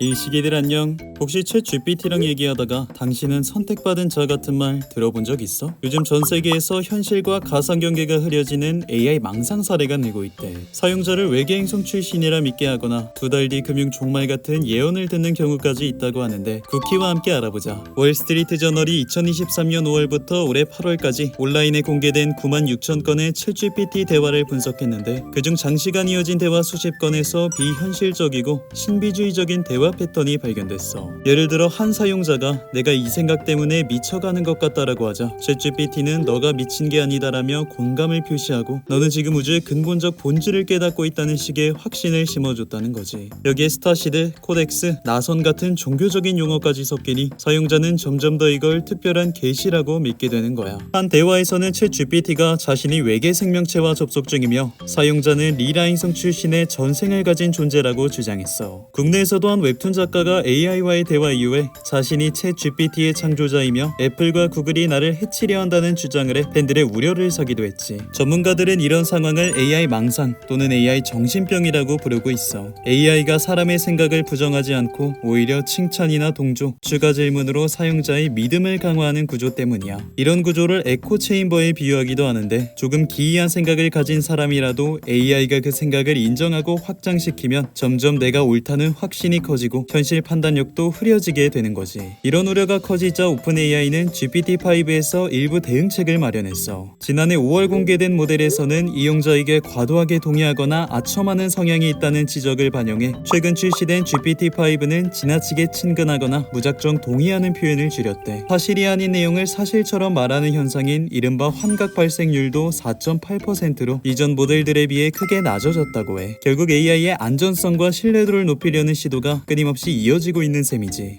이 시기들 안녕. 혹시 챗 GPT랑 얘기하다가 당신은 선택받은 자 같은 말 들어본 적 있어? 요즘 전 세계에서 현실과 가상 경계가 흐려지는 AI 망상 사례가 늘고 있대. 사용자를 외계 행 성 출신이라 믿게 하거나 두 달 뒤 금융 종말 같은 예언을 듣는 경우까지 있다고 하는데 쿠키와 함께 알아보자. 월스트리트 저널이 2023년 5월부터 올해 8월까지 온라인에 공개된 9만 6천 건의 챗 GPT 대화를 분석했는데 그중 장시간 이어진 대화 수십 건에서 비현실적이고 신비주의적인 대화 패턴이 발견됐어. 예를 들어 한 사용자가 내가 이 생각 때문에 미쳐가는 것 같다라고 하자 챗GPT는 너가 미친 게 아니다라며 공감을 표시하고 너는 지금 우주의 근본적 본질을 깨닫고 있다는 식의 확신을 심어줬다는 거지. 여기에 스타시드, 코덱스, 나선 같은 종교적인 용어까지 섞이니 사용자는 점점 더 이걸 특별한 계시라고 믿게 되는 거야. 한 대화에서는 챗GPT가 자신이 외계 생명체와 접속 중이며 사용자는 리라인성 출신의 전생을 가진 존재라고 주장했어. 국내에서도 한 웹툰 작가가 AI와의 대화 이후에 자신이 챗 GPT의 창조자이며 애플과 구글이 나를 해치려 한다는 주장을 해 팬들의 우려를 사기도 했지. 전문가들은 이런 상황을 AI 망상 또는 AI 정신병이라고 부르고 있어. AI가 사람의 생각을 부정하지 않고 오히려 칭찬이나 동조, 추가 질문으로 사용자의 믿음을 강화하는 구조 때문이야. 이런 구조를 에코 체인버에 비유하기도 하는데 조금 기이한 생각을 가진 사람이라도 AI가 그 생각을 인정하고 확장시키면 점점 내가 옳다는 확신이 커지고 현실 판단력도 흐려지게 되는 거지. 이런 우려가 커지자 오픈 AI는 GPT-5에서 일부 대응책을 마련했어. 지난해 5월 공개된 모델에서는 이용자에게 과도하게 동의하거나 아첨하는 성향이 있다는 지적을 반영해 최근 출시된 GPT-5는 지나치게 친근하거나 무작정 동의하는 표현을 줄였대. 사실이 아닌 내용을 사실처럼 말하는 현상인 이른바 환각 발생률도 4.8%로 이전 모델들에 비해 크게 낮아졌다고 해. 결국 AI의 안전성과 신뢰도를 높이려는 시도가 끊임없이 이어지고 있는 셈이지.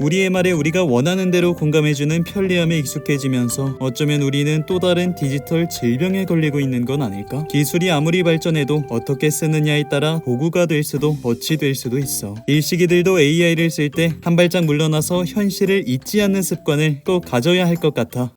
우리의 말에 우리가 원하는 대로 공감해주는 편리함에 익숙해지면서 어쩌면 우리는 또 다른 디지털 질병에 걸리고 있는 건 아닐까? 기술이 아무리 발전해도 어떻게 쓰느냐에 따라 도구가 될 수도 어찌 될 수도 있어. 일시기들도 AI를 쓸 때 한 발짝 물러나서 현실을 잊지 않는 습관을 꼭 가져야 할 것 같아.